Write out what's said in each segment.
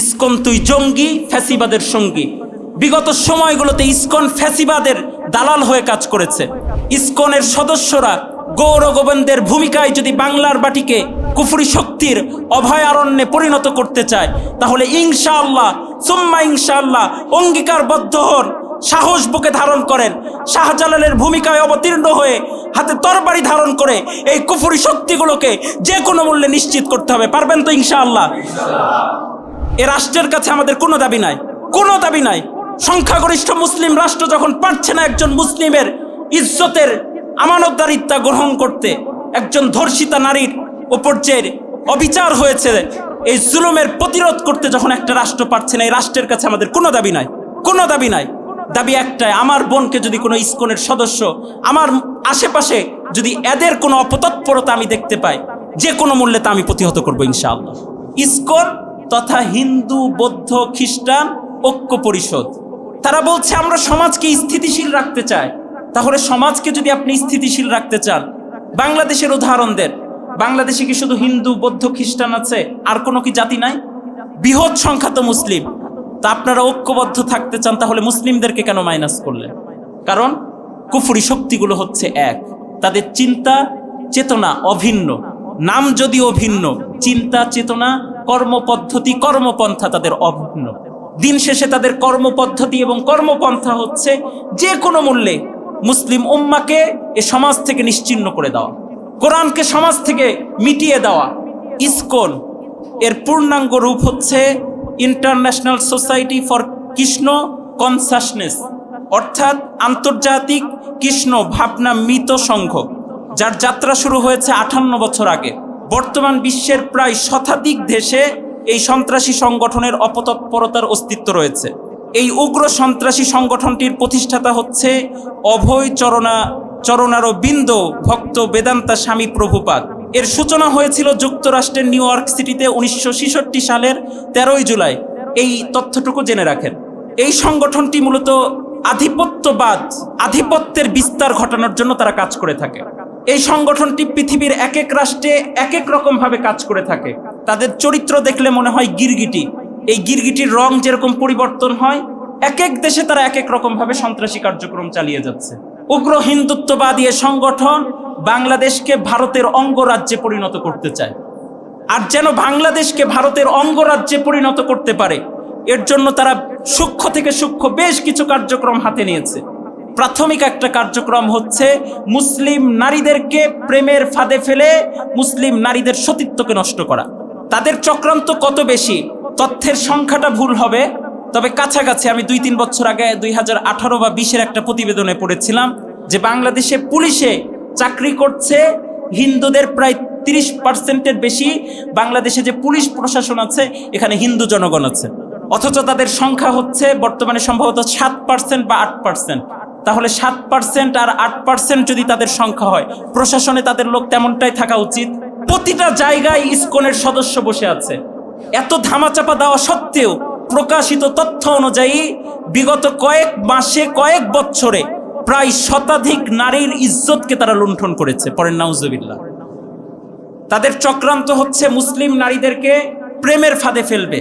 ISKCON তুই জঙ্গি, ফ্যাসিবাদের সঙ্গী। বিগত সময়গুলোতে ইসকন ফ্যাসিবাদের দালাল হয়ে কাজ করেছে। ইসকনের সদস্যরা গৌর গোবিন্দের ভূমিকায় যদি বাংলার বাটিকে কুফুরি শক্তির অভয়ারণ্যে পরিণত করতে চায়, তাহলে ইনশাআল্লাহ, সুম্মা ইনশাআল্লাহ অঙ্গীকারবদ্ধ হন, সাহস বুকে ধারণ করেন, শাহজালালের ভূমিকায় অবতীর্ণ হয়ে হাতে তরবারি ধারণ করে এই কুফরি শক্তিগুলোকে যে কোনো মূল্যে নিশ্চিত করতে হবে। পারবেন তো ইনশাআল্লাহ? এ রাষ্ট্রের কাছে আমাদের কোনো দাবি নাই, কোনো দাবি নাই। সংখ্যাগরিষ্ঠ মুসলিম রাষ্ট্র যখন পারছে না একজন মুসলিমের ইজ্জতের আমানতদারিত্বা গ্রহণ করতে, একজন ধর্ষিতা নারীর ওপর যে অবিচার হয়েছে, এই জুলুমের প্রতিরোধ করতে যখন একটা রাষ্ট্র পারছে না, এই রাষ্ট্রের কাছে আমাদের কোনো দাবি নাই, কোনো দাবি নাই। দাবি একটাই, আমার বোনকে যদি কোনো ইস্কনের সদস্য, আমার আশেপাশে যদি এদের কোনো অপতৎপরতা আমি দেখতে পাই, যে কোনো মূল্যে তা আমি প্রতিহত করব ইনশাআল্লাহ। ইস্কন তথা হিন্দু, বৌদ্ধ, খ্রিস্টান, ঐক্য পরিষদ। তারা বলছে, আমরা সমাজকে স্থিতিশীল রাখতে চাই। তাহলে সমাজকে যদি আপনি স্থিতিশীল রাখতে চান, বাংলাদেশের উদাহরণ দেন। বাংলাদেশে কি শুধু হিন্দু, বৌদ্ধ, খ্রিস্টান আছে? আর কোনো কি জাতি নাই? বৃহৎ সংখ্যাত মুসলিম। তা আপনারা ঐক্যবদ্ধ থাকতে চান, তাহলে মুসলিমদেরকে কেন মাইনাস করলেন? কারণ কুফুরি শক্তিগুলো হচ্ছে এক। তাদের চিন্তা, চেতনা অভিন্ন। নাম যদিও ভিন্ন চিন্তা, চেতনা, কর্মপদ্ধতি, কর্মপন্থা তাদের অভিন্ন। দিন শেষে তাদের কর্মপদ্ধতি এবং কর্মপন্থা হচ্ছে যে কোনো মূল্যে মুসলিম উম্মাকে এ সমাজ থেকে নিশ্চিহ্ন করে দেওয়া, কোরআনকে সমাজ থেকে মিটিয়ে দেওয়া। ইসকন, এর পূর্ণাঙ্গ রূপ হচ্ছে international society for Krishna consciousness অর্থাৎ আন্তর্জাতিক কৃষ্ণ ভাবনা মৃত সংঘ। যার যাত্রা শুরু হয়েছে আঠান্ন বছর আগে। বর্তমান বিশ্বের প্রায় শতাধিক দেশে এই সন্ত্রাসী সংগঠনের অপতৎপরতার অস্তিত্ব রয়েছে। এই উগ্র সন্ত্রাসী সংগঠনটির প্রতিষ্ঠাতা হচ্ছে অভয় চরণা চরণারো বিন্দ ভক্ত বেদান্তা স্বামী প্রভুপাদ। এর সূচনা হয়েছিল যুক্তরাষ্ট্রের নিউ ইয়র্ক সিটিতে উনিশশো ছেষট্টি সালের তেরোই জুলাই। এই তথ্যটুকু জেনে রাখেন। এই সংগঠনটি মূলত আধিপত্যবাদ, আধিপত্যের বিস্তার ঘটানোর জন্য তারা কাজ করে থাকে। এই সংগঠনটি পৃথিবীর এক এক রাষ্ট্রে এক এক রকম ভাবে কাজ করে থাকে। তাদের চরিত্র দেখলে মনে হয় গিরগিটি। এই গিরগিটির রং যেরকম পরিবর্তন হয় এক এক দেশে তারা এক এক রকম ভাবে সন্ত্রাসী কার্যক্রম চালিয়ে যাচ্ছে। উগ্র হিন্দুত্ববাদী সংগঠন বাংলাদেশকে ভারতের অঙ্গরাজ্যে পরিণত করতে চায়। আর যেন বাংলাদেশকে ভারতের অঙ্গরাজ্যে পরিণত করতে পারে, এর জন্য তারা সূক্ষ্ম থেকে সূক্ষ্ম বেশ কিছু কার্যক্রম হাতে নিয়েছে। প্রাথমিক একটা কার্যক্রম হচ্ছে মুসলিম নারীদেরকে প্রেমের ফাঁদে ফেলে মুসলিম নারীদের সতীত্বকে নষ্ট করা। তাদের চক্রান্ত কত বেশি? তথ্যের সংখ্যাটা ভুল হবে। তবে কাছাকাছি আমি দুই তিন বছর আগে দুই হাজার আঠারো বা বিশের একটা প্রতিবেদনে পড়েছিলাম যে বাংলাদেশে পুলিশে চাকরি করছে হিন্দুদের প্রায় তিরিশ পার্সেন্টের বেশি। বাংলাদেশে যে পুলিশ প্রশাসন আছে, এখানে হিন্দু জনগণ আছে। অথচ তাদের সংখ্যা হচ্ছে বর্তমানে সম্ভবত সাত পার্সেন্ট বা আট পার্সেন্ট। তাহলে সাত পার্সেন্ট আর আট পার্সেন্ট যদি তাদের সংখ্যা হয়, প্রশাসনে তাদের লোক তেমনটাই থাকা উচিত। প্রতিটা জায়গায় ইসকনের সদস্য বসে আছে। এত ধামাচাপা দেওয়া সত্ত্বেও প্রকাশিত তথ্য অনুযায়ী বিগত কয়েক মাসে, কয়েক বছরে প্রায় শতাধিক নারীর ইজ্জতকে তারা লুণ্ঠন করেছে পরের নাউজবিল্লা তাদের চক্রান্ত হচ্ছে মুসলিম নারীদেরকে প্রেমের ফাঁদে ফেলবে।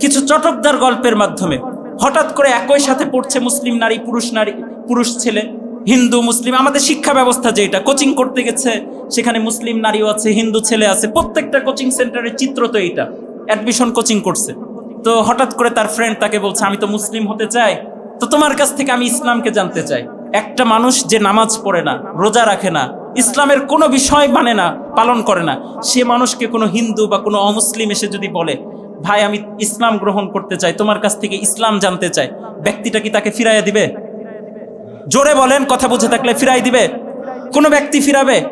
কিছু চটকদার গল্পের মাধ্যমে। হঠাৎ করে একই সাথে পড়ছে মুসলিম নারী, পুরুষ নারী পুরুষ ছেলে, হিন্দু, মুসলিম, আমাদের শিক্ষা ব্যবস্থা যেটা কোচিং করতে গেছে, সেখানে মুসলিম নারীও আছে, হিন্দু ছেলে আছে, প্রত্যেকটা কোচিং সেন্টারের চিত্র তো এইটা অ্যাডমিশন কোচিং করছে। তো হঠাৎ করে তার ফ্রেন্ড তাকে বলছে, আমি তো মুসলিম হতে চাই। তো তোমার কাছ থেকে আমি ইসলামকে জানতে চাই। একটা মানুষ যে নামাজ পড়ে না, রোজা রাখে না, ইসলামের কোনো বিষয় মানে না, পালন করে না, সে মানুষকে কোনো হিন্দু বা কোনো অমুসলিম এসে যদি বলে, ভাই, আমি ইসলাম গ্রহণ করতে চাই, তোমার কাছ থেকে ইসলাম জানতে চাই। ব্যক্তিটা কি তাকে ফিরাইয়া দিবে? জোরে বলেন, কথা বুঝে থাকলে ফিরাই দিবে। কোনো ব্যক্তি ফিরাবে।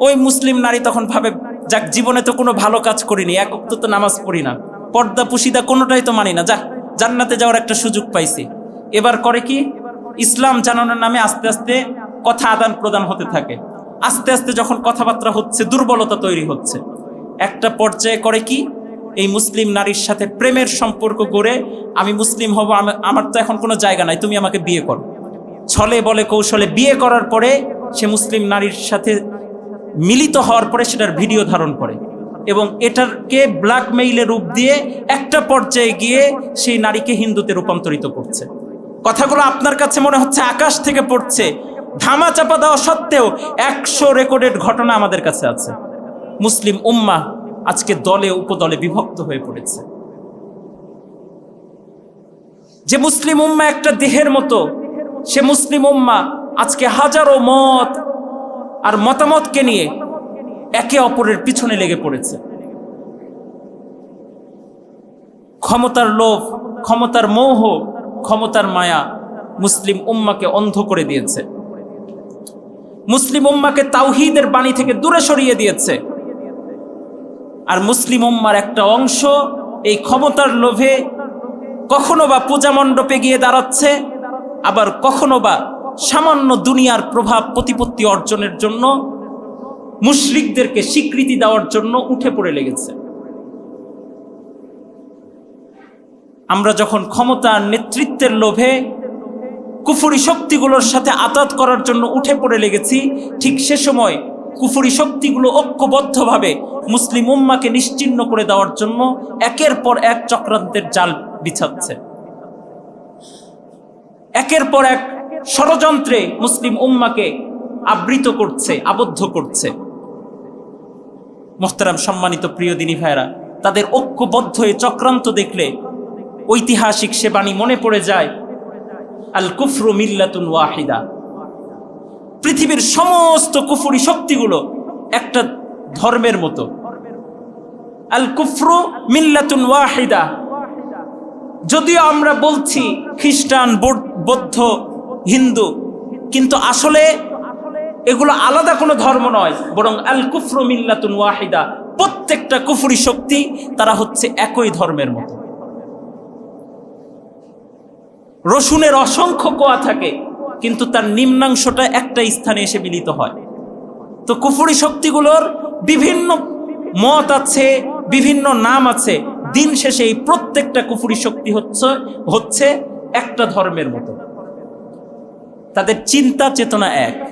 ওই মুসলিম নারী তখন ভাবে, যাক, জীবনে তো কোনো ভালো কাজ করিনি, এক অক্ত তো নামাজ পড়ি না। পর্দা পুশিদা কোনোটাই তো মানি না। যা, জান্নাতে যাওয়ার একটা সুযোগ পাইছি। এবার করে কি? ইসলাম জানানোর নামে আস্তে আস্তে কথা আদান প্রদান হতে থাকে। আস্তে আস্তে যখন কথাবার্তা হচ্ছে, দুর্বলতা তৈরি হচ্ছে। একটা পর্যায়ে করে কি? এই মুসলিম নারীর সাথে প্রেমের সম্পর্ক গড়ে, আমি মুসলিম হব আমার তো এখন কোনো জায়গা নাই, তুমি আমাকে বিয়ে করো। ছলে বলে কৌশলে বিয়ে করার পরে সে মুসলিম নারীর সাথে মিলিত হওয়ার পরে সেটার ভিডিও ধারণ করে। এবং এটাকে ব্ল্যাকমেইলের রূপ দিয়ে একটা পর্যায়ে গিয়ে সেই নারীকে হিন্দুতে রূপান্তরিত করছে। কথাগুলো আপনার কাছে মনে হচ্ছে আকাশ থেকে পড়ছে। ধামা চাপা দেওয়া সত্ত্বেও একশো রেকর্ডেড ঘটনা আমাদের কাছে আছে। মুসলিম উম্মা আজকে দলে, উপদলে বিভক্ত হয়ে পড়েছে। যে মুসলিম উম্মা একটা দেহের মতো সে মুসলিম উম্মা আজকে হাজারো মত আর মতামতকে নিয়ে একে অপরের পিছনে লেগে পড়েছে। ক্ষমতার লোভ, ক্ষমতার মোহ, ক্ষমতার মায়া মুসলিম উম্মাকে অন্ধ করে দিয়েছে। মুসলিম উম্মাকে তাওহিদের বাণী থেকে দূরে সরিয়ে দিয়েছে। আর মুসলিম উম্মার একটা অংশ এই ক্ষমতার লোভে কখনো বা পূজা মণ্ডপে গিয়ে দাঁড়াচ্ছে। আবার কখনো বা সামান্য দুনিয়ার প্রভাব প্রতিপত্তি অর্জনের জন্য মুশরিকদেরকে স্বীকৃতি দেওয়ার জন্য উঠে পড়ে লেগেছে। আমরা যখন ক্ষমতার নেতৃত্বের লোভে কুফুরি শক্তিগুলোর সাথে আতাত করার জন্য উঠে পড়ে লেগেছি, ঠিক সে সময় কুফুরি শক্তিগুলো ঐক্যবদ্ধভাবে মুসলিম উম্মাকে নিশ্চিহ্ন করে দেওয়ার জন্য একের পর এক চক্রান্তের জাল বিছাচ্ছে। একের পর এক ষড়যন্ত্রে মুসলিম উম্মাকে আবৃত করছে, আবদ্ধ করছে। মোহতারাম, সম্মানিত প্রিয় দিনী ভাইরা তাদের ঐক্যবদ্ধ এই চক্রান্ত দেখলে ঐতিহাসিক সে বাণী মনে পড়ে যায় আল কুফরু মিল্লাতুন ওয়াহিদা। পৃথিবীর সমস্ত কুফুরি শক্তিগুলো একটা ধর্মের মতো। আল কুফরু মিল্লাতুন ওয়াহিদা। যদিও আমরা বলছি খ্রিস্টান, বৌদ্ধ হিন্দু, কিন্তু আসলে এগুলো আলাদা কোনো ধর্ম নয়, বরং আল কুফরু মিল্লাতুন ওয়াহিদা। প্রত্যেকটা কুফুরি শক্তি তারা হচ্ছে একই ধর্মের মতো। রসুনের অসংখ্য কোয়া থাকে, কিন্তু তার নিম্নাংশটা একটা স্থানে এসে মিলিত হয়। তো কুফুরি শক্তিগুলোর বিভিন্ন মত আছে, বিভিন্ন নাম আছে। দিন শেষে এই প্রত্যেকটা কুফুরি শক্তি হচ্ছে হচ্ছে একটা ধর্মের মতো। তাদের চিন্তা চেতনা এক।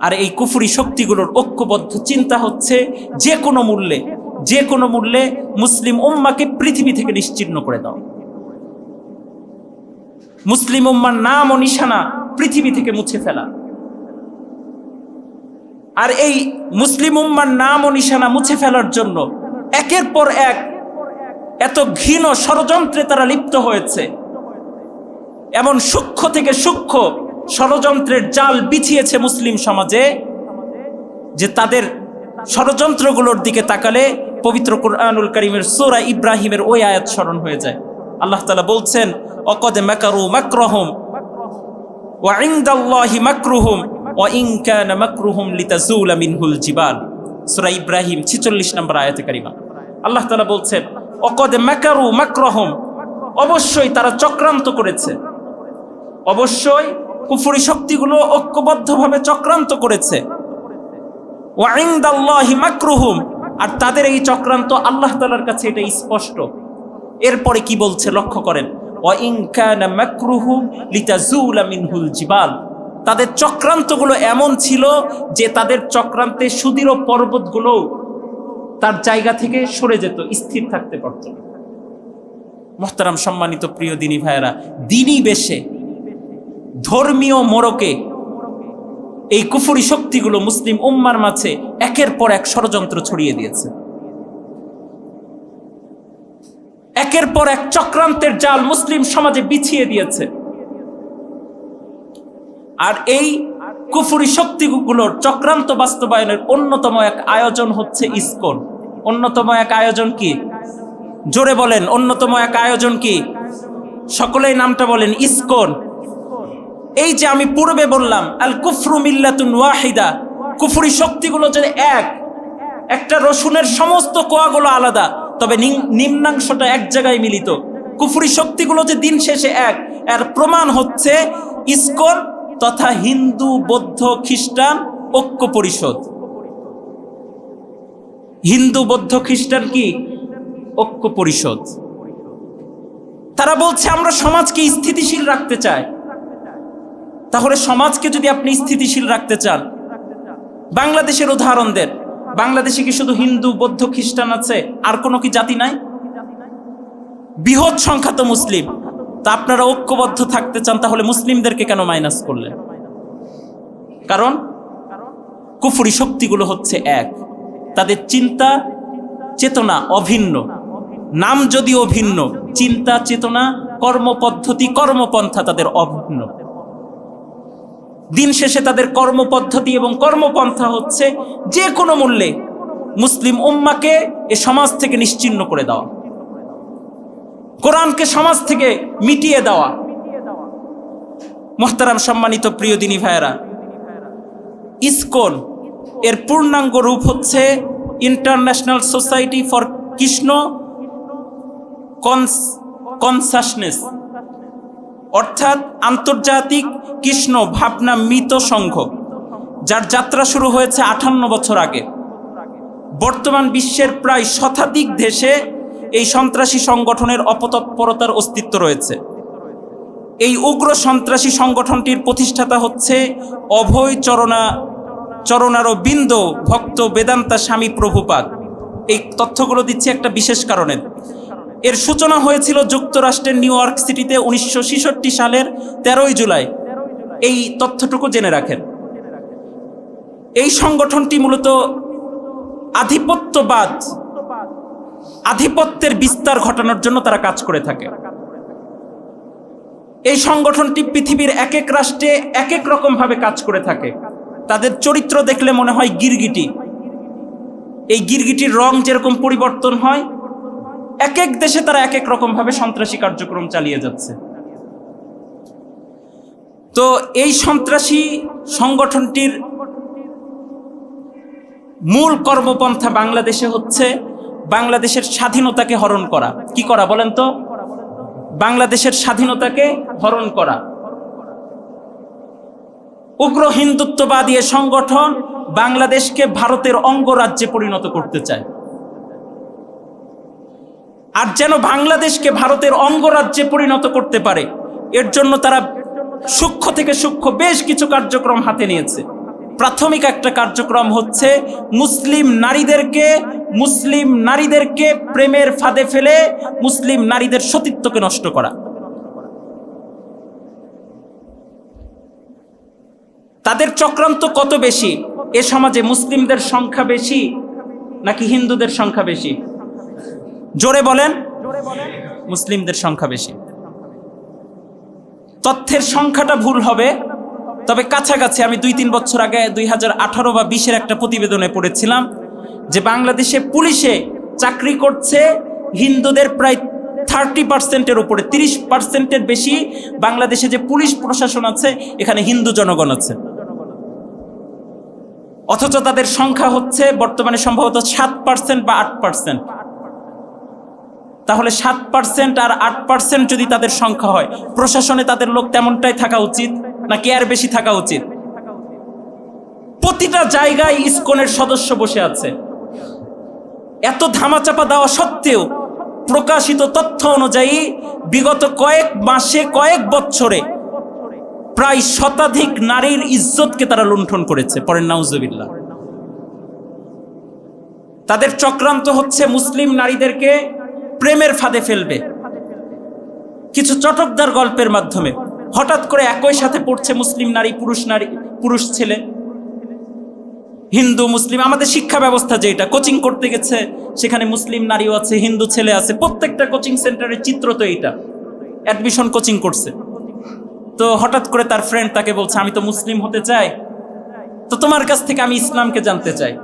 আর এই কুফুরি শক্তিগুলোর ঐক্যবদ্ধ চিন্তা হচ্ছে যে কোনো মূল্যে, যে কোনো মূল্যে মুসলিম উম্মাকে পৃথিবী থেকে নিশ্চিহ্ন করে দাও। মুসলিম উম্মার নাম ও নিশানা পৃথিবী থেকে মুছে ফেলা। আর এই মুসলিম উম্মার নাম ও নিশানা মুছে ফেলার জন্য একের পর এক এত ঘৃণ ষড়যন্ত্রে তারা লিপ্ত হয়েছে। এমন সূক্ষ্ম থেকে সূক্ষ্ম ষড়যন্ত্রের জাল বিছিয়েছে মুসলিম সমাজে যে তাদের ষড়যন্ত্রগুলোর দিকে তাকালে পবিত্র কোরআনুল করিমের সোরা ইব্রাহিমের ওই আয়াত স্মরণ হয়ে যায়। আল্লাহ তালা বলছেন, অকদ মাকারু মাকরহম ওয়াইন্দাল্লাহি মাকরুহুম ওয়া ইন কানা মাকরুহুম লিতাজুলা মিনহুল জিবাল। সূরা ইব্রাহিম 46 নম্বর আয়াতে কারিমা। আল্লাহ তাআলা বলছেন, অকদ মাকারু মাকরহম। অবশ্যই তারা চক্রান্ত করেছে। অবশ্যই কুফুরি শক্তিগুলো ঐক্যবদ্ধভাবে চক্রান্ত করেছে। ওয়াইন্দাল্লাহি মাকরুহুম। আর তাদের এই চক্রান্ত আল্লাহ তাআলার কাছে এটা স্পষ্ট। এরপরে কি বলছে লক্ষ্য করেন। জিবাল। তাদের চক্রান্তগুলো এমন ছিল যে তাদের চক্রান্তে সুদৃঢ় পর্বতগুলো তার জায়গা থেকে সরে যেত, স্থির থাকতে পারত মোহতারাম সম্মানিত প্রিয় দিনী ভাইয়েরা, দিনই বেশে ধর্মীয় মোড়কে এই কুফুরি শক্তিগুলো মুসলিম উম্মার মাঝে একের পর এক ষড়যন্ত্র ছড়িয়ে দিয়েছে। একের পর এক চক্রান্তের জাল মুসলিম সমাজে বিছিয়ে দিয়েছে। আর এই কুফুরি শক্তিগুলোর চক্রান্ত বাস্তবায়নের অন্যতম এক আয়োজন হচ্ছে ইসকন। অন্যতম এক আয়োজন কি? জোরে বলেন, অন্যতম এক আয়োজন কি? সকলেই নামটা বলেন, ইসকন। এই যে আমি পূর্বে বললাম, আল কুফরু মিল্লাতুন ওয়াহিদা। কুফুরি শক্তিগুলো যে এক, একটা রসুনের সমস্ত কোয়াগুলো আলাদা, তবে নিম্নাংশটা এক জায়গায় মিলিত। কুফুরি শক্তিগুলো যে দিন শেষে এক, এর প্রমাণ হচ্ছে ইস্কন তথা হিন্দু, বৌদ্ধ, খ্রিস্টান, ঐক্য পরিষদ। হিন্দু, বৌদ্ধ, খ্রিস্টান কি? ঐক্য পরিষদ। তারা বলছে, আমরা সমাজকে স্থিতিশীল রাখতে চাই। তাহলে সমাজকে যদি আপনি স্থিতিশীল রাখতে চান, বাংলাদেশের উদাহরণ দেন। বাংলাদেশে কি শুধু হিন্দু, বৌদ্ধ, খ্রিস্টান আছে? আর কোনো কি জাতি নাই? বৃহৎ সংখ্যা তো মুসলিম। তা আপনারা ঐক্যবদ্ধ থাকতে চান, তাহলে মুসলিমদেরকে কেন মাইনাস করলেন? কারণ কুফুরি শক্তিগুলো হচ্ছে এক। তাদের চিন্তা, চেতনা অভিন্ন। নাম যদি অভিন্ন, চিন্তা, চেতনা, কর্মপদ্ধতি, কর্মপন্থা তাদের অভিন্ন। দিন শেষে তাদের কর্মপদ্ধতি এবং কর্মপন্থা হচ্ছে যে কোনো মূল্যে মুসলিম উম্মাকে এ সমাজ থেকে নিশ্চিহ্ন করে দেওয়া। কোরআনকে সমাজ থেকে মিটিয়ে দেওয়া। মোহতারাম সম্মানিত প্রিয় দিনী ভাইয়েরা, ইসকন এর পূর্ণাঙ্গ রূপ হচ্ছে international society for Krishna consciousness. অর্থাৎ আন্তর্জাতিক কৃষ্ণ ভাবনা মৃত সংঘ, যার যাত্রা শুরু হয়েছে আঠান্ন বছর আগে। বর্তমান বিশ্বের প্রায় শতাধিক দেশে এই সন্ত্রাসী সংগঠনের অপতৎপরতার অস্তিত্ব রয়েছে। এই উগ্র সন্ত্রাসী সংগঠনটির প্রতিষ্ঠাতা হচ্ছে অভয় চরণা চরণারো বিন্দ ভক্ত বেদান্তা স্বামী প্রভুপাদ। এই তথ্যগুলো দিচ্ছে একটা বিশেষ কারণে। এর সূচনা হয়েছিল যুক্তরাষ্ট্রের নিউ ইয়র্ক সিটিতে উনিশশো ছেষট্টি সালের তেরোই জুলাই। এই তথ্যটুকু জেনে রাখেন। এই সংগঠনটি মূলত আধিপত্যবাদ, আধিপত্যের বিস্তার ঘটানোর জন্য তারা কাজ করে থাকে। এই সংগঠনটি পৃথিবীর এক এক রাষ্ট্রে এক এক রকম ভাবে কাজ করে থাকে। তাদের চরিত্র দেখলে মনে হয় গিরগিটি। এই গিরগিটির রং যেরকম পরিবর্তন হয় এক এক দেশে তারা এক এক রকম ভাবে সন্ত্রাসী কার্যক্রম চালিয়ে যাচ্ছে। তো এই সন্ত্রাসী সংগঠনটির মূল কর্মপন্থা বাংলাদেশে হচ্ছে বাংলাদেশের স্বাধীনতাকে হরণ করা। কি করা বলেন তো? বাংলাদেশের স্বাধীনতাকে হরণ করা। উগ্র হিন্দুত্ববাদী সংগঠন বাংলাদেশকে ভারতের অঙ্গরাজ্যে পরিণত করতে চায়। আর যেন বাংলাদেশকে ভারতের অঙ্গরাজ্যে পরিণত করতে পারে, এর জন্য তারা সূক্ষ্ম থেকে সূক্ষ্ম বেশ কিছু কার্যক্রম হাতে নিয়েছে। প্রাথমিক একটা কার্যক্রম হচ্ছে মুসলিম নারীদেরকে মুসলিম নারীদেরকে প্রেমের ফাঁদে ফেলে মুসলিম নারীদের সতীত্বকে নষ্ট করা। তাদের চক্রান্ত কত বেশি? এ সমাজে মুসলিমদের সংখ্যা বেশি নাকি হিন্দুদের সংখ্যা বেশি? জোরে বলেন। মুসলিমদের সংখ্যা বেশি। তথ্যের সংখ্যাটা ভুল হবে, তবে কাছাকাছি আমি দুই তিন বছর আগে দুই হাজার আঠারো বা বিশের একটা প্রতিবেদনে পড়েছিলাম যে বাংলাদেশে পুলিশে চাকরি করছে হিন্দুদের প্রায় থার্টি পার্সেন্টের উপরে, তিরিশ পার্সেন্টের বেশি বাংলাদেশে যে পুলিশ প্রশাসন আছে, এখানে হিন্দু জনগণ আছে। অথচ তাদের সংখ্যা হচ্ছে বর্তমানে সম্ভবত সাত পার্সেন্ট বা আট পার্সেন্ট। তাহলে সাত পার্সেন্ট আর আট পার্সেন্ট যদি তাদের সংখ্যা হয়, প্রশাসনে তাদের লোক তেমনটাই থাকা উচিত নাকি আর বেশি থাকা উচিত? প্রতিটা জায়গায় ইসকনের সদস্য বসে আছে। এত ধামাচাপা দেওয়া সত্ত্বেও প্রকাশিত তথ্য অনুযায়ী বিগত কয়েক মাসে, কয়েক বছরে প্রায় শতাধিক নারীর ইজ্জতকে তারা লুণ্ঠন করেছে পরের নাউজবিল্লা তাদের চক্রান্ত হচ্ছে মুসলিম নারীদেরকে প্রেমের ফাঁদে ফেলবে। কিছু চটকদার গল্পের মাধ্যমে। হঠাৎ করে একই সাথে পড়ছে মুসলিম নারী, পুরুষ নারী, পুরুষ ছেলে। হিন্দু, মুসলিম, আমাদের শিক্ষা ব্যবস্থা যেটা। কোচিং করতে গেছে, সেখানে মুসলিম নারীও আছে, হিন্দু ছেলে আছে। প্রত্যেকটা কোচিং সেন্টারের চিত্র তো এইটা। অ্যাডমিশন কোচিং করছে। তো হঠাৎ করে তার ফ্রেন্ড তাকে বলছে, আমি তো মুসলিম হতে চাই। তো তোমার কাছ থেকে আমি ইসলামকে জানতে চাই।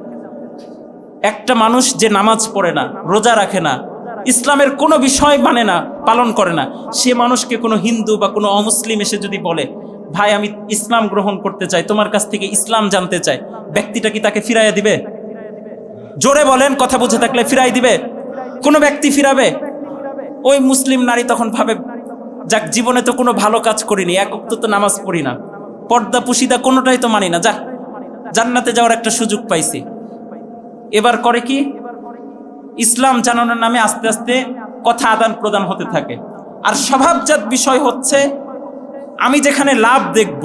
একটা মানুষ যে নামাজ পড়ে না, রোজা রাখে না ইসলামের কোনো বিষয় মানে না, পালন করে না। সে মানুষকে কোনো হিন্দু বা কোনো অমুসলিম এসে যদি বলে, ভাই, আমি ইসলাম গ্রহণ করতে চাই, তোমার কাছ থেকে ইসলাম জানতে চাই, ব্যক্তিটা কি তাকে ফিরাইয়া দিবে? জোরে বলেন, কথা বুঝে থাকলে ফিরাই দিবে। কোনো ব্যক্তি ফিরাবে? ওই মুসলিম নারী তখন ভাবে, যাক, জীবনে তো কোনো ভালো কাজ করিনি, এক তো নামাজ পড়ি না। পর্দা পুশিদা কোনোটাই তো মানি না। যা, জান্নাতে যাওয়ার একটা সুযোগ পাইছি। এবার করে কি? ইসলাম জানানোর নামে আস্তে আস্তে কথা আদান প্রদান হতে থাকে। আর স্বভাবজাত বিষয় হচ্ছে, আমি যেখানে লাভ দেখব,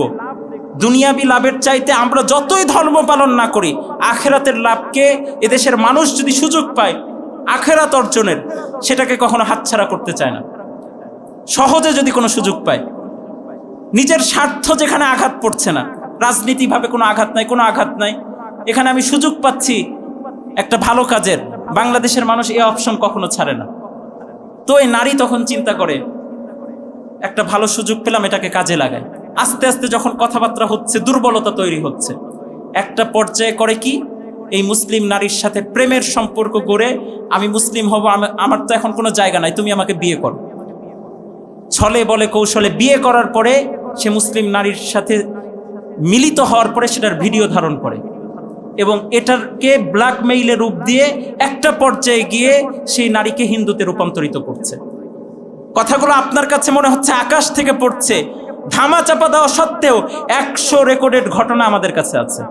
দুনিয়াবি লাভের চাইতে আমরা যতই ধর্ম পালন না করি, আখেরাতের লাভকে এদেশের মানুষ যদি সুযোগ পায়, আখেরাত অর্জনের, সেটাকে কখনো হাতছাড়া করতে চায় না। সহজে যদি কোনো সুযোগ পায়, নিজের স্বার্থ যেখানে আঘাত পড়ছে না, রাজনীতিভাবে কোনো আঘাত নাই, কোনো আঘাত নাই, এখানে আমি সুযোগ পাচ্ছি একটা ভালো কাজের। বাংলাদেশের মানুষ এই অপশন কখনো ছাড়ে না। তো এই নারী তখন চিন্তা করে, একটা ভালো সুযোগ পেলাম, এটাকে কাজে লাগায় আস্তে আস্তে যখন কথাবার্তা হচ্ছে, দুর্বলতা তৈরি হচ্ছে। একটা পর্যায়ে করে কি, এই মুসলিম নারীর সাথে প্রেমের সম্পর্ক গড়ে, আমি মুসলিম হব আমার তো এখন কোনো জায়গা নাই, তুমি আমাকে বিয়ে করো। ছলে বলে কৌশলে বিয়ে করার পরে, সে মুসলিম নারীর সাথে মিলিত হওয়ার পরে সেটার ভিডিও ধারণ করে। এবং এটারকে ব্ল্যাকমেইলের রূপ দিয়ে একটা পর্যায়ে গিয়ে সেই নারীকে হিন্দুতে রূপান্তরিত করছে। কথাগুলো আপনার কাছে মনে হচ্ছে আকাশ থেকে পড়ছে। ধামা চাপা দেওয়া সত্ত্বেও একশো রেকর্ডেড ঘটনা আমাদের কাছে আছে।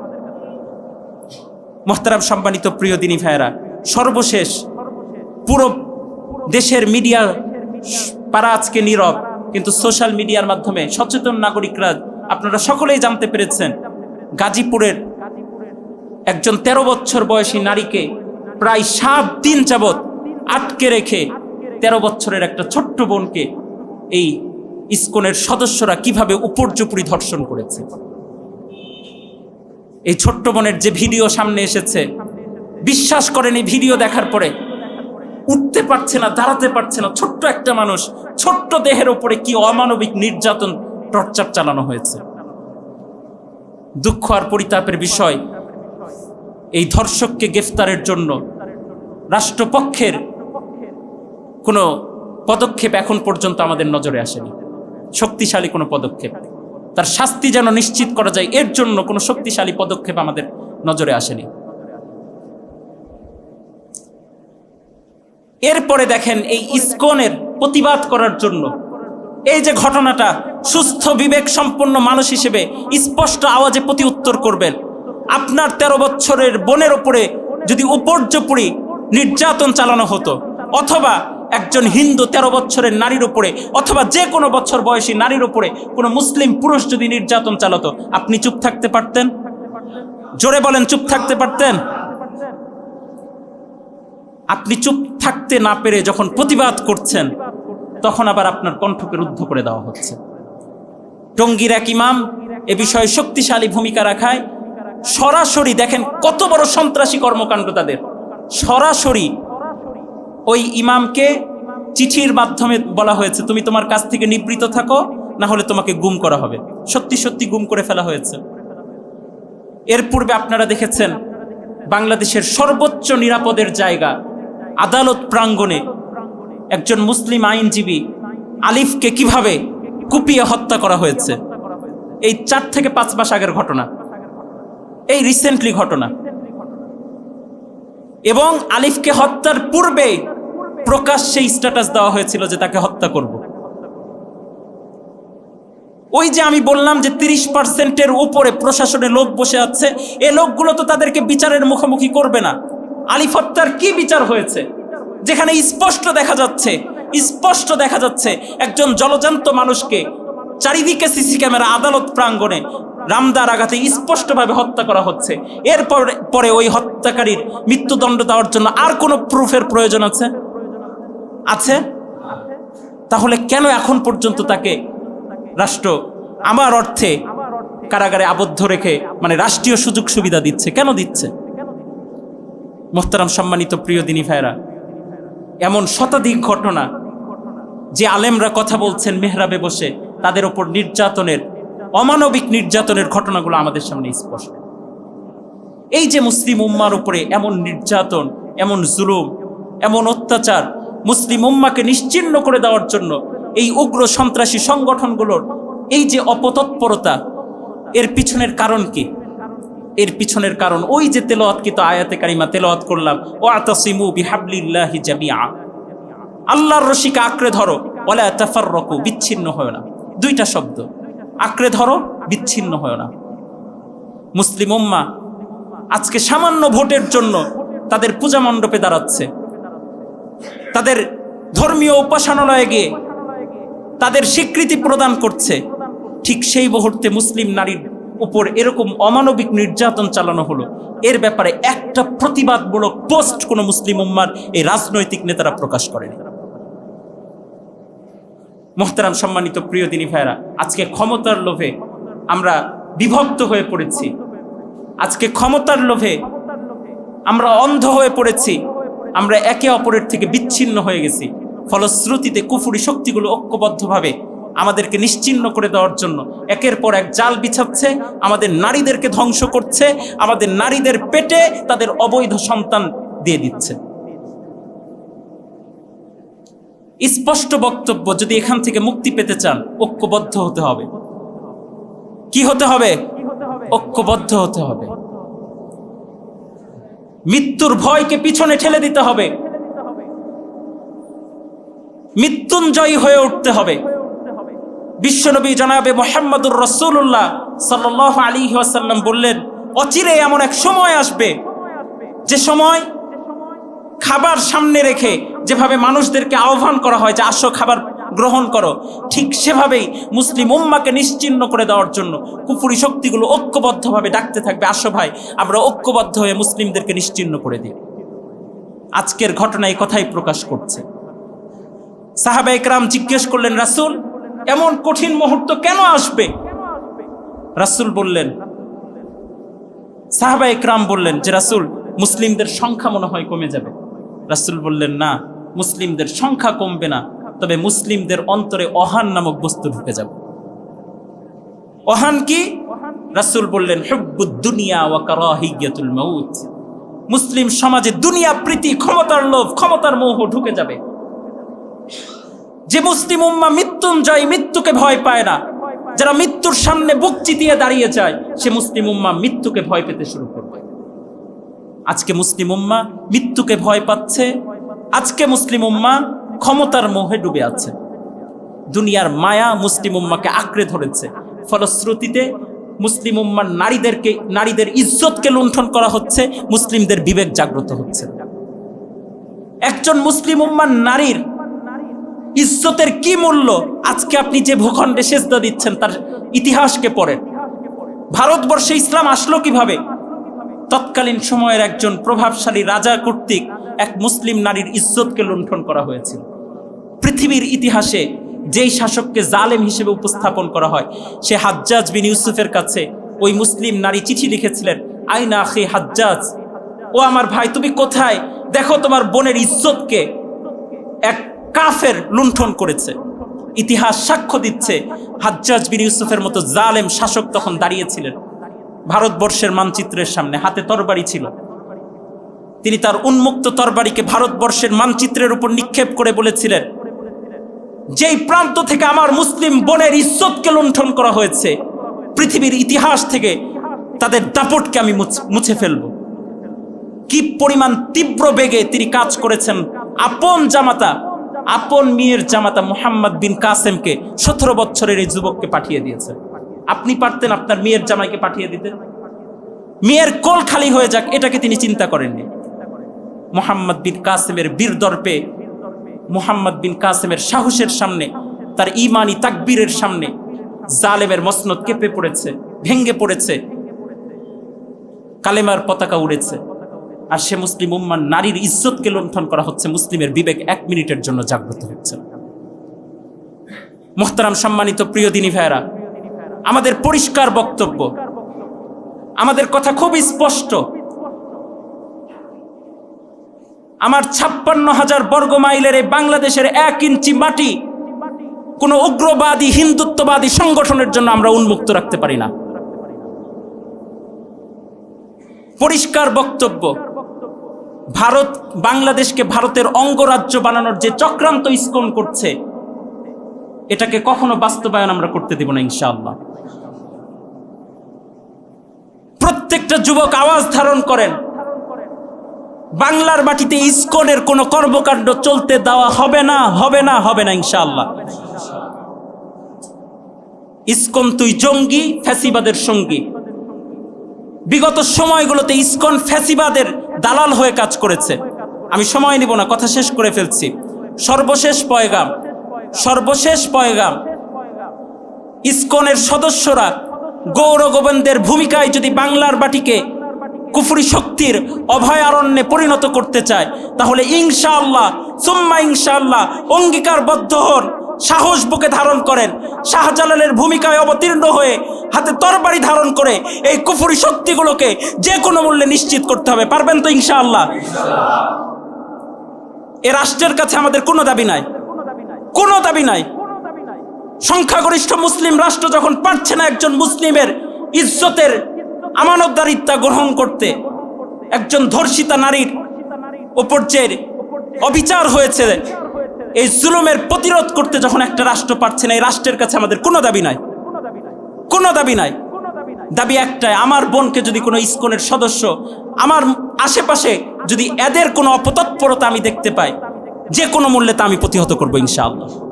মোহতারাম সম্মানিত প্রিয় দিনী ভাইয়েরা, সর্বশেষ পুরো দেশের মিডিয়া পারা আজকে নীরব, কিন্তু সোশ্যাল মিডিয়ার মাধ্যমে সচেতন নাগরিকরা আপনারা সকলেই জানতে পেরেছেন, গাজীপুরের একজন ১৩ বছর বয়সী নারীকে প্রায় সাত দিন যাবৎ আটকে রেখে ১৩ বছরের একটা ছোট্ট বোনকে এই ইসকনের সদস্যরা কীভাবে উপর্যুপুরি ধর্ষণ করেছে। এই ছোট্ট বোনের যে ভিডিও সামনে এসেছে, বিশ্বাস করেন এই ভিডিও দেখার পরে উঠতে পারছে না, দাঁড়াতে পারছে না। ছোট্ট একটা মানুষ, ছোট্ট দেহের ওপরে কি অমানবিক নির্যাতন, টর্চার চালানো হয়েছে। দুঃখ আর পরিতাপের বিষয় এই ধর্ষককে গ্রেফতারের জন্য রাষ্ট্রপক্ষের কোনো পদক্ষেপ এখন পর্যন্ত আমাদের নজরে আসেনি। শক্তিশালী কোনো পদক্ষেপ। তার শাস্তি যেন নিশ্চিত করা যায়, এর জন্য কোনো শক্তিশালী পদক্ষেপ আমাদের নজরে আসেনি। এরপরে দেখেন এই ইসকনের প্রতিবাদ করার জন্য। এই যে ঘটনাটা সুস্থ, বিবেক, সম্পন্ন মানুষ হিসেবে স্পষ্ট আওয়াজে প্রতি উত্তর করবেন। আপনার তেরো বছরের বোনের ওপরে যদি উপর্যপুরি নির্যাতন চালানো হতো, অথবা একজন হিন্দু তেরো বছরের নারীর উপরে, অথবা যে কোনো বছর বয়সী নারীর উপরে কোনো মুসলিম পুরুষ যদি নির্যাতন চালাতো, আপনি চুপ থাকতে পারতেন? জোরে বলেন, চুপ থাকতে পারতেন? আপনি চুপ থাকতে না পেরে যখন প্রতিবাদ করছেন, তখন আবার আপনার কণ্ঠকে রুদ্ধ করে দেওয়া হচ্ছে। টঙ্গির এক ইমাম এ বিষয়ে শক্তিশালী ভূমিকা রাখায় সরাসরি দেখেন কত বড় সন্ত্রাসী কর্মকাণ্ড তাদের। সরাসরি ওই ইমামকে চিঠির মাধ্যমে বলা হয়েছে, তুমি তোমার কাছ থেকে নিবৃত থাকো, না হলে তোমাকে গুম করা হবে। সত্যি সত্যি গুম করে ফেলা হয়েছে। এর পূর্বে আপনারা দেখেছেন, বাংলাদেশের সর্বোচ্চ নিরাপদের জায়গা আদালত প্রাঙ্গণে একজন মুসলিম আইনজীবী আলিফকে কীভাবে কুপিয়ে হত্যা করা হয়েছে, এই চার থেকে পাঁচ মাস আগের ঘটনা। এই রিসেন্টলি ঘটনা। এবং আলিফকে হত্যার পূর্বে প্রকাশ্যে স্ট্যাটাস দেওয়া হয়েছিল যে তাকে হত্যা করব। ওই যে আমি বললাম যে তিরিশ পার্সেন্টের উপরে প্রশাসনে লোক বসে আছে, এ লোকগুলো তো তাদেরকে বিচারের মুখোমুখি করবে না। আলিফ হত্যার কি বিচার হয়েছে? যেখানে স্পষ্ট দেখা যাচ্ছে, স্পষ্ট দেখা যাচ্ছে একজন জলজান্ত মানুষকে চারিদিকে সিসি ক্যামেরা আদালত প্রাঙ্গণে রামদার আঘাতে স্পষ্টভাবে হত্যা করা হচ্ছে। এরপর পরে ওই হত্যাকারীর মৃত্যুদণ্ড দেওয়ার জন্য আর কোনো প্রুফের প্রয়োজন আছে? আছে? তাহলে কেন এখন পর্যন্ত তাকে রাষ্ট্র আমার অর্থে কারাগারে আবদ্ধ রেখে মানে রাষ্ট্রীয় সুযোগ সুবিধা দিচ্ছে, কেন দিচ্ছে? মোহতারাম সম্মানিত প্রিয় দিনী ভাইরা এমন শতাধিক ঘটনা যে আলেমরা কথা বলছেন মেহরাবে বসে, তাদের ওপর নির্যাতনের অমানবিক নির্যাতনের ঘটনাগুলো আমাদের সামনে স্পষ্ট। এই যে মুসলিম উম্মার উপরে এমন নির্যাতন, এমন জুলুম, এমন অত্যাচার মুসলিম উম্মাকে নিশ্চিন্ন করে দেওয়ার জন্য এই উগ্র সন্ত্রাসী সংগঠনগুলোর এই যে অপতৎপরতা, এর পিছনের কারণ কি? এর পিছনের কারণ ওই যে তেলাওয়াতকৃত আয়াতে কারিমা তেলাওয়াত করলাম ও আতাসিমু বিহাবলিল্লাহি জামিআ। আল্লাহর রশিকে আঁকড়ে ধরো ওলা তাফাররাকু, বিচ্ছিন্ন হয় না। দুইটা শব্দ। আঁকড়ে ধরো, বিচ্ছিন্ন হয় না। মুসলিম উম্মা, আজকে সামান্য ভোটের জন্য তাদের পূজা মণ্ডপে দাঁড়াচ্ছে। তাদের ধর্মীয় উপাসনালয়ে গিয়ে তাদের স্বীকৃতি প্রদান করছে। ঠিক সেই মুহূর্তে মুসলিম নারীর উপর এরকম অমানবিক নির্যাতন চালানো হলো। এর ব্যাপারে একটা প্রতিবাদমূলক পোস্ট কোনো মুসলিম উম্মার এই রাজনৈতিক নেতারা প্রকাশ করেনি। মোহতারাম সম্মানিত প্রিয় দিনী ভাইরা আজকে ক্ষমতার লোভে আমরা বিভক্ত হয়ে পড়েছি। আজকে ক্ষমতার লোভে আমরা অন্ধ হয়ে পড়েছি। আমরা একে অপরের থেকে বিচ্ছিন্ন হয়ে গেছি। ফলশ্রুতিতে কুফুরি শক্তিগুলো ঐক্যবদ্ধভাবে আমাদেরকে নিশ্চিন্ন করে দেওয়ার জন্য একের পর এক জাল বিছাচ্ছে, আমাদের নারীদেরকে ধ্বংস করছে, আমাদের নারীদের পেটে তাদের অবৈধ সন্তান দিয়ে দিচ্ছে। স্পষ্ট বক্তব্য যদি এখান থেকে মুক্তি পেতে চান, ঐক্যবদ্ধ হতে হবে। কি হতে হবে? ঐক্যবদ্ধ হতে হবে। মৃত্যুর ভয়কে পিছনে ঠেলে দিতে হবে। মৃত্যুঞ্জয়ী হয়ে উঠতে হবে। বিশ্বনবী জনাবে মোহাম্মদুর রসুল্লাহ সাল আলী আসাল্লাম বললেন, অচিরে এমন এক সময় আসবে, যে সময় খাবার সামনে রেখে যেভাবে মানুষদেরকে আহ্বান করা হয় যে আসো খাবার গ্রহণ করো, ঠিক সেভাবেই মুসলিম উম্মাকে নিশ্চিন্ন করে দেওয়ার জন্য কুপুরি শক্তিগুলো ঐক্যবদ্ধভাবে ডাকতে থাকবে। আসো ভাই, আমরা ঐক্যবদ্ধ হয়ে মুসলিমদেরকে নিশ্চিন্ন করে দিই। আজকের ঘটনা এই কথাই প্রকাশ করছে। সাহাবা একরাম জিজ্ঞেস করলেন, রাসুল, এমন কঠিন মুহূর্ত কেন আসবে? রাসুল বললেন, সাহাবা একরাম বললেন যে, রাসুল, মুসলিমদের সংখ্যা মনে হয় কমে যাবে। রাসুল বললেন, না, মুসলিমদের সংখ্যা কমবে না, তবে মুসলিমদের অন্তরে অহান নামক বস্তু ঢুকে যাবে। অহান কি? রাসুল বললেন, হেব্বুদ দুনিয়া ওয়া মুসলিম সমাজে দুনিয়া প্রীতি, ক্ষমতার লোভ, ক্ষমতার মোহ ঢুকে যাবে। যে মুসলিম উম্মা মৃত্যুঞ্জয়, মৃত্যুকে ভয় পায় না, যারা মৃত্যুর সামনে বুক চিতিয়ে দাঁড়িয়ে যায়, সে মুসলিম উম্মা মৃত্যুকে ভয় পেতে শুরু করবে। আজকে মুসলিম উম্মা মৃত্যুকে ভয় পাচ্ছে। আজকে মুসলিম উম্মা ক্ষমতার মোহে ডুবে আছে। দুনিয়ার মায়া মুসলিম উম্মাকে আঁকড়ে ধরেছে। ফলশ্রুতিতে মুসলিম উম্মার নারীদেরকে, নারীদের ইজ্জতকে লুণ্ঠন করা হচ্ছে, মুসলিমদের বিবেক জাগ্রত হচ্ছে। একজন মুসলিম উম্মার নারীর ইজ্জতের কি মূল্য? আজকে আপনি যে ভূখণ্ডে সেজদা দিচ্ছেন, তার ইতিহাসকে পড়েন। ভারতবর্ষে ইসলাম আসলো কীভাবে? তৎকালীন সময়ের একজন প্রভাবশালী রাজা কর্তৃক এক মুসলিম নারীর ইজ্জতকে লুণ্ঠন করা হয়েছিল। পৃথিবীর ইতিহাসে যেই শাসককে জালেম হিসেবে উপস্থাপন করা হয়, সে হাজ্জাজ বিন ইউসুফের কাছে ওই মুসলিম নারী চিঠি লিখেছিলেন, আইনা আখি হাজ্জাজ, ও আমার ভাই, তুমি কোথায়? দেখো তোমার বোনের ইজ্জতকে এক কাফের লুণ্ঠন করেছে। ইতিহাস সাক্ষ্য দিচ্ছে হাজ্জাজ বিন ইউসুফের মতো জালেম শাসক তখন দাঁড়িয়েছিলেন। ভারতবর্ষের মানচিত্রের সামনে, হাতে তরবারি ছিল। তিনি তার উন্মুক্ত তরবারিকে ভারতবর্ষের মানচিত্রের উপর নিক্ষেপ করে বলেছিলেন, যেই প্রান্ত থেকে আমার মুসলিম বোনের ইজ্জতকে লুণ্ঠন করা হয়েছে, পৃথিবীর ইতিহাস থেকে তাদের দাপটকে আমি মুছে ফেলব। কি পরিমাণ তীব্র বেগে তিনি কাজ করেছেন আপন জামাতা, আপন মেয়ের জামাতা মোহাম্মদ বিন কাসেমকে সতেরো বছরের এই যুবককে পাঠিয়ে দিয়েছেন। আপনি পারতেন আপনার মেয়ের জামাইকে পাঠিয়ে দিতেন মেয়ের কোল খালি হয়ে যাক, এটাকে তিনি চিন্তা করেননি। মোহাম্মদ বিন কাসেমের বীর দর্পে, মোহাম্মদ বিন কাসেমের সাহসের সামনে, তার ইমানি তাকবীরের সামনে জালেমের মসনদ কেঁপে পড়েছে ভেঙ্গে পড়েছে, কালেমার পতাকা উড়েছে। আর সে মুসলিম উম্মান নারীর ইজ্জতকে লুণ্ঠন করা হচ্ছে, মুসলিমের বিবেক এক মিনিটের জন্য জাগ্রত হচ্ছে। মোহতারাম সম্মানিত প্রিয় দিনী ভাইরা আমাদের পরিষ্কার বক্তব্য। আমাদের কথা খুব স্পষ্ট। আমার ছাপ্পান্ন হাজার বর্গ মাইলের এই বাংলাদেশের এক ইঞ্চি মাটি কোনো উগ্রবাদী, হিন্দুত্ববাদী সংগঠনের জন্য আমরা উন্মুক্ত রাখতে পারি না। পরিষ্কার বক্তব্য। ভারত, বাংলাদেশকে ভারতের অঙ্গরাজ্য বানানোর যে চক্রান্ত ইস্কন করছে এটাকে কখনো বাস্তবায়ন আমরা করতে দেব না, ইনশাআল্লাহ। প্রত্যেকটা যুবক আওয়াজ ধারণ করেন। বাংলার মাটিতে ইস্কনের কোনো কর্মকাণ্ড চলতে দেওয়া হবে না হবে না হবে না, ইনশাআল্লাহ। ইস্কন তুই জঙ্গি, ফ্যাসিবাদের সঙ্গী। বিগত সময়গুলোতে ইস্কন ফ্যাসিবাদের দালাল হয়ে কাজ করেছে। আমি সময় নিব না, কথা শেষ করে ফেলছি। সর্বশেষ পয়গাম সর্বশেষ পয়গাম। ইস্কনের সদস্যরা গৌর গোবিন্দের ভূমিকায় যদি বাংলার বাটিকে কুফরি শক্তির অভয়ারণ্যে পরিণত করতে চায়, তাহলে ইনশাআল্লাহ, সুম্মা ইনশাআল্লাহ অঙ্গীকারবদ্ধ হন, সাহস বুকে ধারণ করেন, শাহজালালের ভূমিকায় অবতীর্ণ হয়ে হাতে তরবারি ধারণ করে এই কুফুরি শক্তিগুলোকে যে কোনো মূল্যে নিশ্চিত করতে হবে। পারবেন তো ইনশাআল্লাহ? এ রাষ্ট্রের কাছে আমাদের কোনো দাবি নাই। কোনো দাবি নাই। সংখ্যাগরিষ্ঠ মুসলিম রাষ্ট্র যখন পারছে না একজন মুসলিমের ইজ্জতের আমানতদারিত্বা গ্রহণ করতে, একজন ধর্ষিতা নারীর ওপর যে অবিচার হয়েছে, এই জুলুমের প্রতিরোধ করতে যখন একটা রাষ্ট্র পারছে না, এই রাষ্ট্রের কাছে আমাদের কোনো দাবি নাই। কোনো দাবি নাই। দাবি একটাই, আমার বোনকে যদি কোনো ইস্কনের সদস্য, আমার আশেপাশে যদি এদের কোনো অপতৎপরতা আমি দেখতে পাই যে কোনো মূল্যে তা আমি প্রতিহত করব ইনশাআল্লাহ।